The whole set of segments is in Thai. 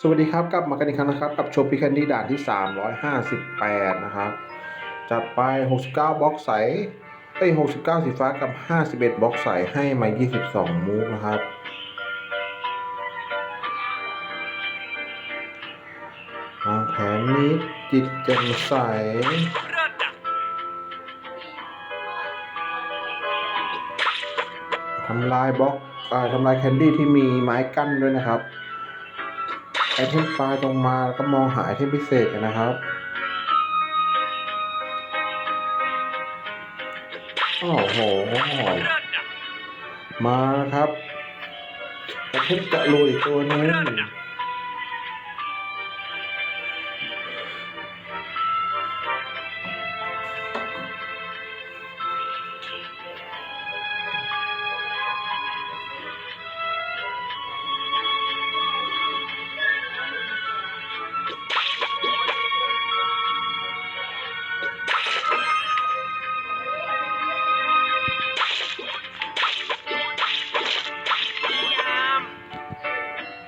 สวัสดีครับ กลับมากันอีกครั้งนะครับ กับโชว์พิคันดี้ด่านที่ 358 นะครับ จัดไป 69 บล็อกใสเอ้ย69 สีฟ้ากับ 51 บล็อกใสให้มา 22 มูฟนะครับ วางแผนนี้จิตแจ่มใสทำลายบล็อกอ่าทำลายแคนดี้ที่มีไม้กั้นด้วยนะครับ ไอเทมปลายตรงมาแล้วก็มองหาไอเทมพิเศษกันนะครับโอ้โห มาครับไอเทมจะลุยตัวหนึง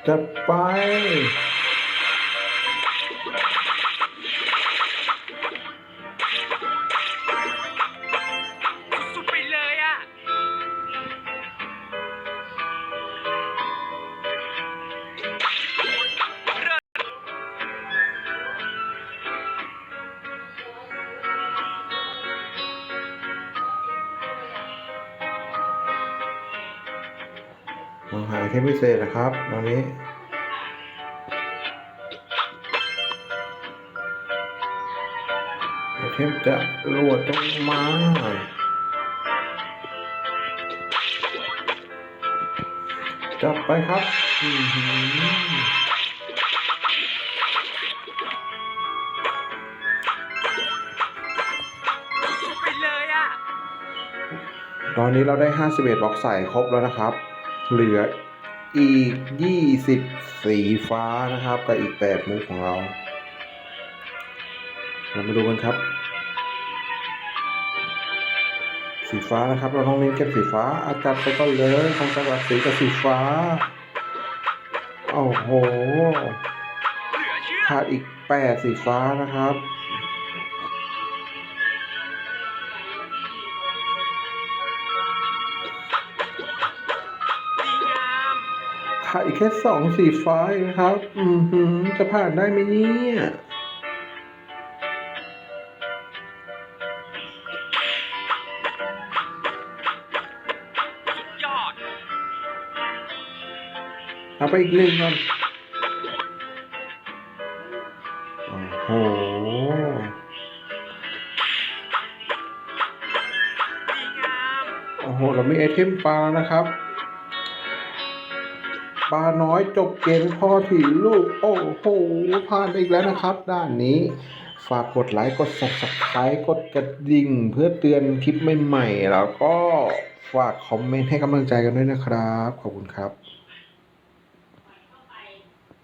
จะ มองหาไอเทมพิเศษนะครับตอนนี้ไอเทมจะรวดตรงมาจับไปครับอื้อหือสุดๆไปเลยอะตอนนี้เราได้ 51บล็อกใส่ครบแล้วนะครับ เหลืออีก 20 สีฟ้านะครับกับอีก 8 มุกของเรา เรามาดูกันครับ สีฟ้านะครับ เราต้องเน้นเก็บสีฟ้าอาจัดไปก็เลยของจังหวัดสีกับสีฟ้า โอ้โหขาดอีก 8 สีฟ้านะครับ ขาดอีกแค่สองสีฟ้าเองนะครับ อือหือ จะผ่านได้ไหมเนี่ยสุดยอดเอาไปอีกหนึ่งก่อนโอ้โหดีงามโอ้โห เรามีไอเทมปลาแล้วนะครับ ปลาน้อยจบเกมพ่อถีลูก โอ้โหผ่านอีกแล้วนะครับ ด้านนี้ ฝากกดไลค์กด subscribe กดกระดิ่ง เพื่อเตือนคลิปใหม่ๆ แล้วก็ฝากคอมเมนต์ให้กำลังใจกันด้วยนะครับ ขอบคุณครับ